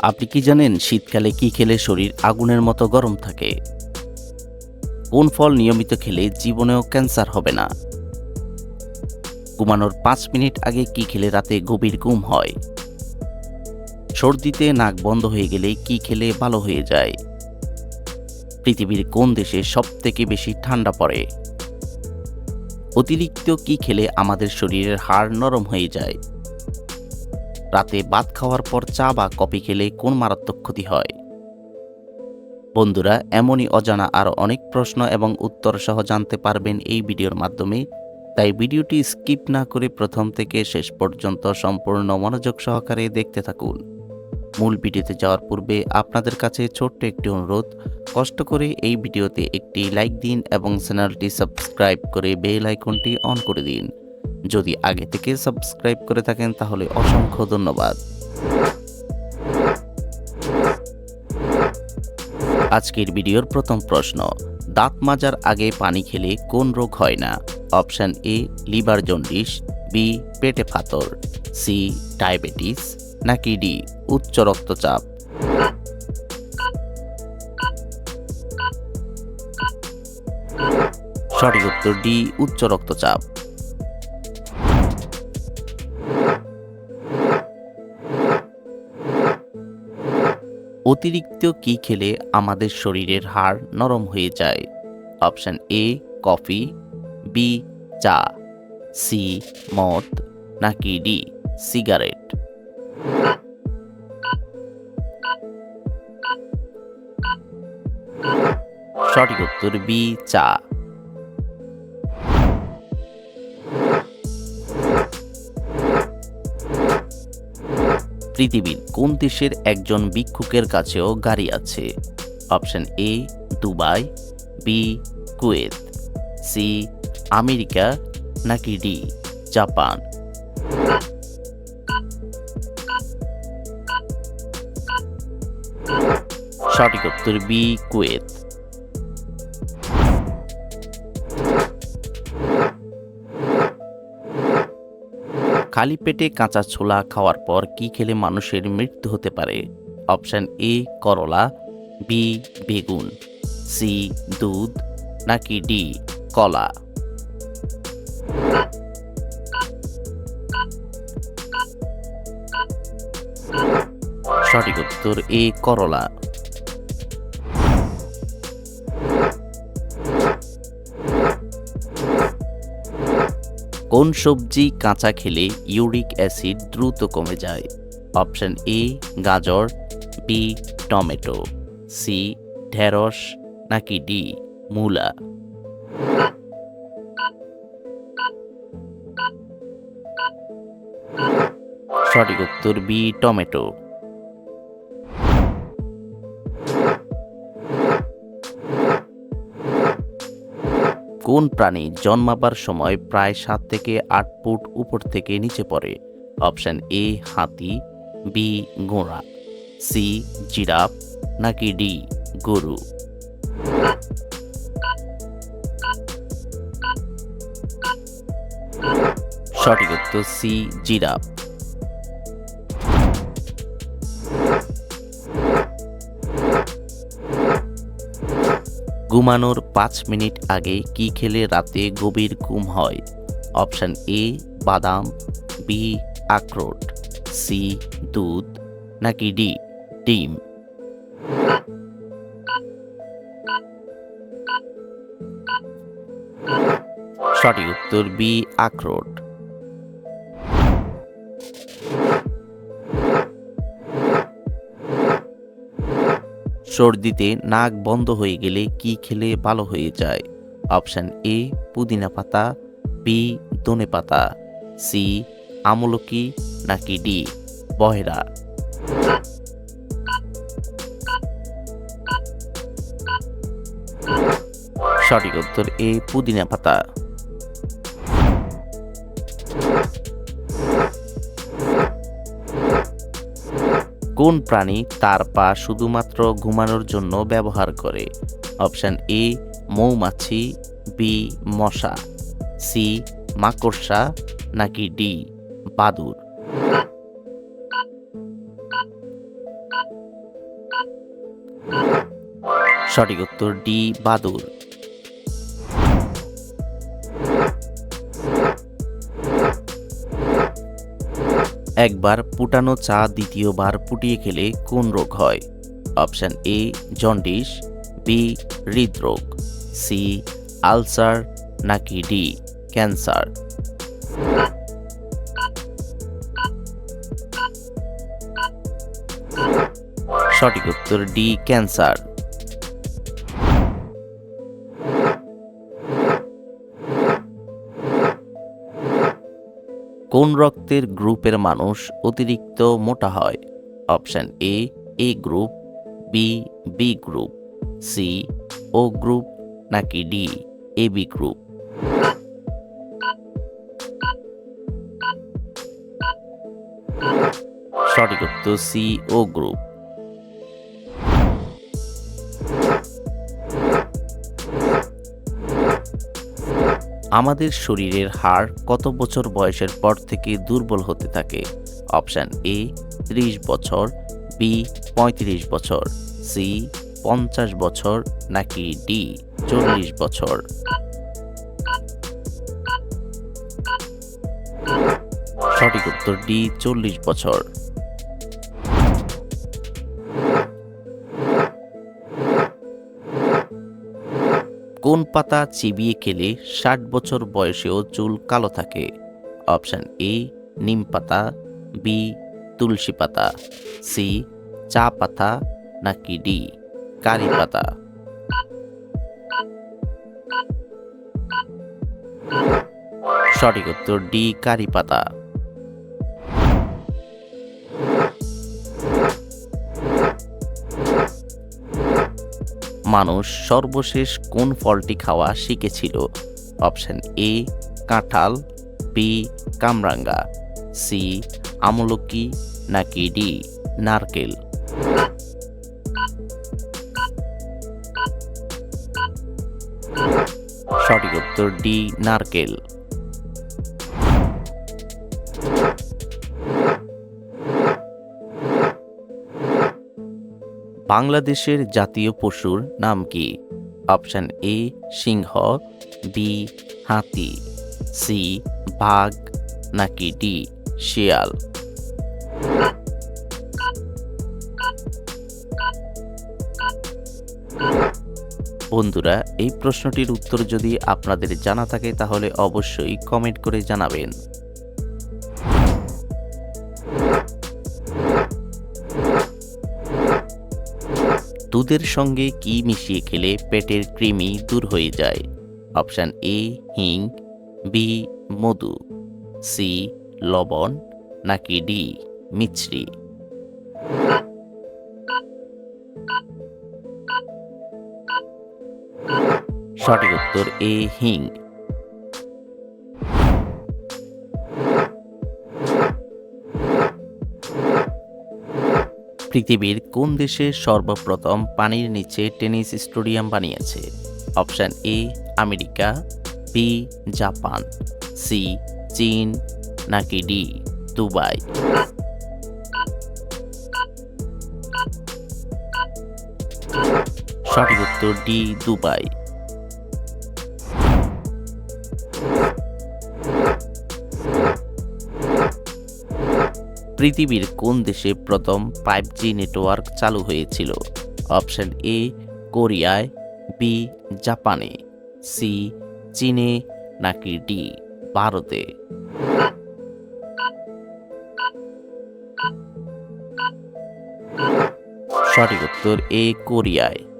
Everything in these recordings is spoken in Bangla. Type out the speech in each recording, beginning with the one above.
আপনি কি জানেন শীতকালে কি খেলে শরীর আগুনের মতো গরম থাকে? কোন ফল নিয়মিত খেলে জীবনেও ক্যান্সার হবে না? ঘুমানোর পাঁচ মিনিট আগে কি খেলে রাতে গভীর ঘুম হয়? সর্দিতে নাক বন্ধ হয়ে গেলে কি খেলে ভালো হয়ে যায়? পৃথিবীর কোন দেশে সব থেকে বেশি ঠান্ডা পড়ে? অতিরিক্ত কি খেলে আমাদের শরীরের হাড় নরম হয়ে যায়? রাতে ভাত খাওয়ার পর চা বা কফি খেলে কোন মারাত্মক ক্ষতি হয়? বন্ধুরা, এমনই অজানা আরও অনেক প্রশ্ন এবং উত্তর সহ জানতে পারবেন এই ভিডিওর মাধ্যমে। তাই ভিডিওটি স্কিপ না করে প্রথম থেকে শেষ পর্যন্ত সম্পূর্ণ মনোযোগ সহকারে দেখতে থাকুন। মূল ভিডিওতে যাওয়ার পূর্বে আপনাদের কাছে ছোট্ট একটি অনুরোধ। কষ্ট করে এই ভিডিওতে একটি লাইক দিন এবং চ্যানেলটি সাবস্ক্রাইব করে বেল আইকনটি অন করে দিন। যদি আগে থেকে সাবস্ক্রাইব করে থাকেন, তাহলে অসংখ্য ধন্যবাদ। আজকের ভিডিওর প্রথম প্রশ্ন, দাঁত মাজার আগে পানি খেলে কোন রোগ হয় না? Option A, liver jaundice, B, পেটে ফাতর, সি, ডায়াবেটিস, নাকি ডি, উচ্চ রক্তচাপ। সঠিক উত্তর ডি, উচ্চ রক্তচাপ। অতিরিক্ত কি খেলে আমাদের শরীরের হাড় নরম হয়ে যায়? অপশান এ, কফি, বি, চা, সি, মদ, নাকি ডি, সিগারেট? সঠিক উত্তর বি, চা। পৃথিবীর কোন দেশের একজন ভিক্ষুকের কাছেও গাড়ি আছে? Option A, Dubai, B, Kuwait, C, America, নাকি ডি, জাপান? সঠিক উত্তর বি, কুয়েত। খালি পেটে কাঁচা ছোলা খাওয়ার পর কি খেলে মানুষের মৃত্যু হতে পারে? অপশান এ, করলা, বি, বেগুন, সি, দুধ, নাকি ডি, কলা? সঠিক উত্তর এ, করলা। কোন সবজি কাঁচা খেলে ইউরিক অ্যাসিড দ্রুত কমে যায়? অপশন এ গাজর বি টমেটো সি ঢেঁড়স, নাকি ডি মূলা? সঠিক উত্তর বি টমেটো। কোন প্রাণী জন্মাবার সময় প্রায় সাত থেকে আট ফুট উপর থেকে নিচে পড়ে? অপশন এ, হাতি, বি, ঘোড়া, সি, জিরাফ, নাকি ডি, গরু? সঠিক উত্তর সি, জিরাফ। ঘুমানোর পাঁচ মিনিট আগে কি খেলে রাতে গভীর ঘুম হয়? অপশান এ, বাদাম, বি, আখরোট, সি, দুধ, নাকি ডি, ডিম? সঠিক উত্তর বি, আখরোট। সর্দিতে নাক বন্ধ হয়ে গেলে কি খেলে ভালো হয়ে যায়? অপশান এ, পুদিনা পাতা, বি, ধনে পাতা, সি, আমলকি নাকি ডি, বহেরা। সঠিক উত্তর এ, পুদিনা পাতা। কোন প্রাণী তার পা শুধুমাত্র ঘুমানোর জন্য ব্যবহার করে? অপশান এ, মৌমাছি, বি, মশা, সি, মাকড়সা, নাকি ডি, বাদুর? সঠিক উত্তর ডি, বাদুর। একবার ফুটানো চা দ্বিতীয়বার ফুটিয়ে খেলে কোন রোগ হয়? অপশন এ জন্ডিস বি হৃদরোগ সি আলসার, নাকি ডি ক্যান্সার। সঠিক উত্তর ডি ক্যান্সার। কোন রক্তের গ্রুপের মানুষ অতিরিক্ত মোটা হয়? Option A A group B B group C O group, নাকি ডি এ বি গ্রুপ? সঠিক উত্তর সি ও গ্রুপ। আমাদের শরীরের হাড় কত বছর বয়সের পর থেকে দুর্বল হতে থাকে? অপশান এ, ত্রিশ বছর, বি, পঁয়ত্রিশ বছর, সি, পঞ্চাশ বছর, নাকি ডি, চল্লিশ বছর? সঠিক উত্তর ডি, চল্লিশ বছর। পাতা চিবিয়ে খেলে ষাট বছর বয়সেও চুল কালো থাকে। অপশান এ, নিম পাতা, বি, তুলসী পাতা, সি, চা পাতা নাকি ডি, কারি পাতা। সঠিক উত্তর ডি, কারি পাতা। মানুষ সর্বশেষ কোন ফলটি খাওয়া শিখেছিল? অপশন এ, কাঁঠাল, বি, কামরাঙ্গা, সি, আমলকি, নাকি ডি, নারকেল। সঠিক উত্তর ডি, নারকেল। বাংলাদেশের জাতীয় পশুর নাম কি? অপশন এ, সিংহ, বি, হাতি, সি, বাঘ, নাকি ডি, শিয়াল? বন্ধুরা, এই প্রশ্নটির উত্তর যদি আপনাদের জানা থাকে, তাহলে অবশ্যই কমেন্ট করে জানাবেন। দুধের সঙ্গে কি মিশিয়ে খেলে পেটের কৃমি দূর হয়ে যায়? অপশান এ, হিং, বি, মধু, সি, লবণ, নাকি ডি, মিছরি। সঠিক উত্তর এ, হিং। পৃথিবীর কোন দেশে সর্বপ্রথম পানির নিচে টেনিস স্টেডিয়াম বানিয়েছে? Option A, America, B, Japan, C, চীন, নাকি ডি, দুবাই? সঠিক উত্তর ডি, দুবাই। পৃথিবীর কোন দেশে প্রথম ফাইভ জি নেটওয়ার্ক চালু হয়েছিল? অপশন এ, কোরিয়ায়, বি, জাপানে, সি, চীনে, নাকি ডি, ভারতে? সঠিক উত্তর এ, কোরিয়ায়।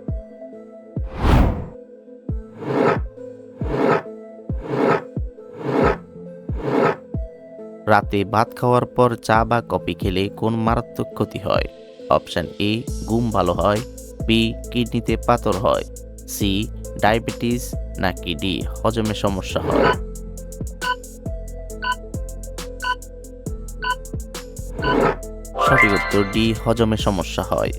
রাতে ভাত খাওয়ার পর চা বা কফি খেলে কোন মারাত্মক ক্ষতি হয়? অপশান এ, ঘুম ভালো হয়। বি, কিডনিতে পাথর হয়। C, diabetes. নাকি ডি, হজমে সমস্যা হয়। সঠিক উত্তর ডি, হজমে সমস্যা হয়।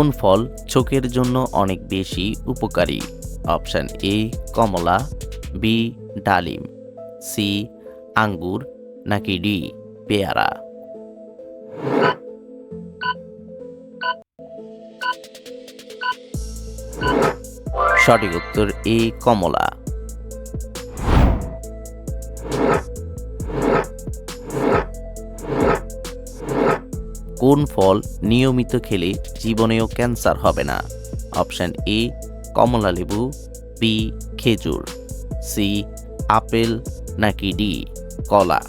কোন ফল চোখের জন্য অনেক বেশি উপকারী? অপশান এ, কমলা, বি, ডালিম, সি, আঙ্গুর, নাকি ডি, পেয়ারা। সঠিক উত্তর এ, কমলা। কোন ফল নিয়মিত খেলে জীবনেও ক্যান্সার হবে না? অপশান এ, কমলা লেবু, বি, খেজুর, সি, আপেল নাকি ডি, কলা।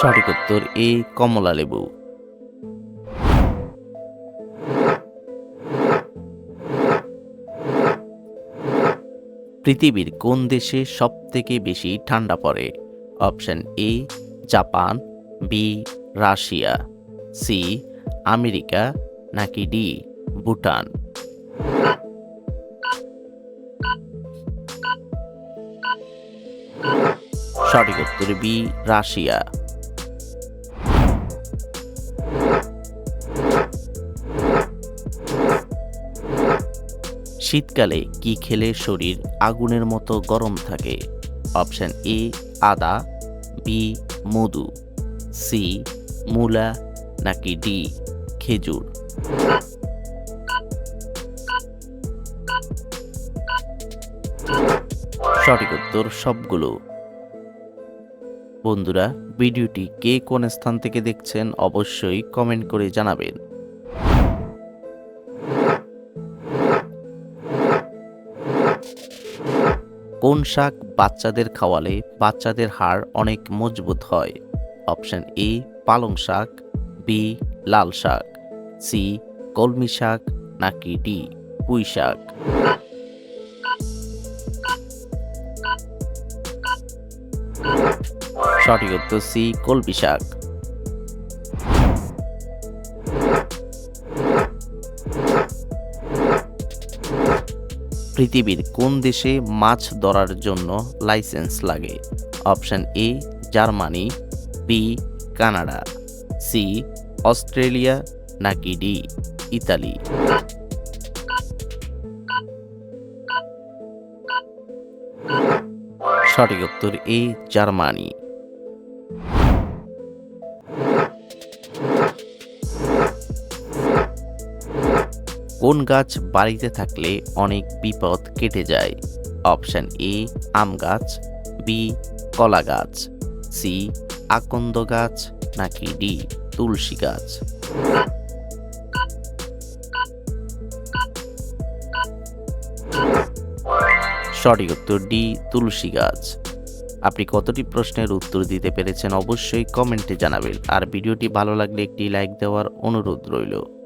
সঠিক উত্তর এ, কমলা লেবু। পৃথিবীর কোন দেশে সবথেকে বেশি ঠান্ডা পড়ে? Option A, Japan, B, Russia, C, America, নাকি ডি, ভুটান। সঠিক উত্তর বি, রাশিয়া। শীতকালে কি খেলে শরীর আগুনের মতো গরম থাকে? অপশান এ, আদা, বি, মধু, সি, মূলা, নাকি ডি, খেজুর? সঠিক উত্তর সবগুলো। বন্ধুরা, ভিডিওটি কে কোন স্থান থেকে দেখছেন অবশ্যই কমেন্ট করে জানাবেন। কোন শাক বাচ্চাদের খাওয়ালে বাচ্চাদের হাড় অনেক মজবুত হয়? অপশন এ, পালং শাক বি লাল শাক সি কলমি শাক, নাকি ডি পুঁই শাক? সঠিক উত্তর সি কলমি শাক। পৃথিবীর কোন দেশে মাছ ধরার জন্য লাইসেন্স লাগে? Option A, Germany B Canada C Australia নাকি ডি ইতালি? সঠিক উত্তর এ, জার্মানি। কোন গাছ বাড়িতে থাকলে অনেক বিপদ কেটে যায়। অপশন এ, আম গাছ, বি, কলা গাছ, সি, আকন্দ গাছ, নাকি ডি, তুলসী গাছ। সঠিক উত্তর ডি, তুলসী গাছ। আপনি কতটি প্রশ্নের উত্তর দিতে পেরেছেন অবশ্যই কমেন্টে জানাবেন। আর ভিডিওটি ভালো লাগলে একটি লাইক দেওয়ার অনুরোধ রইল।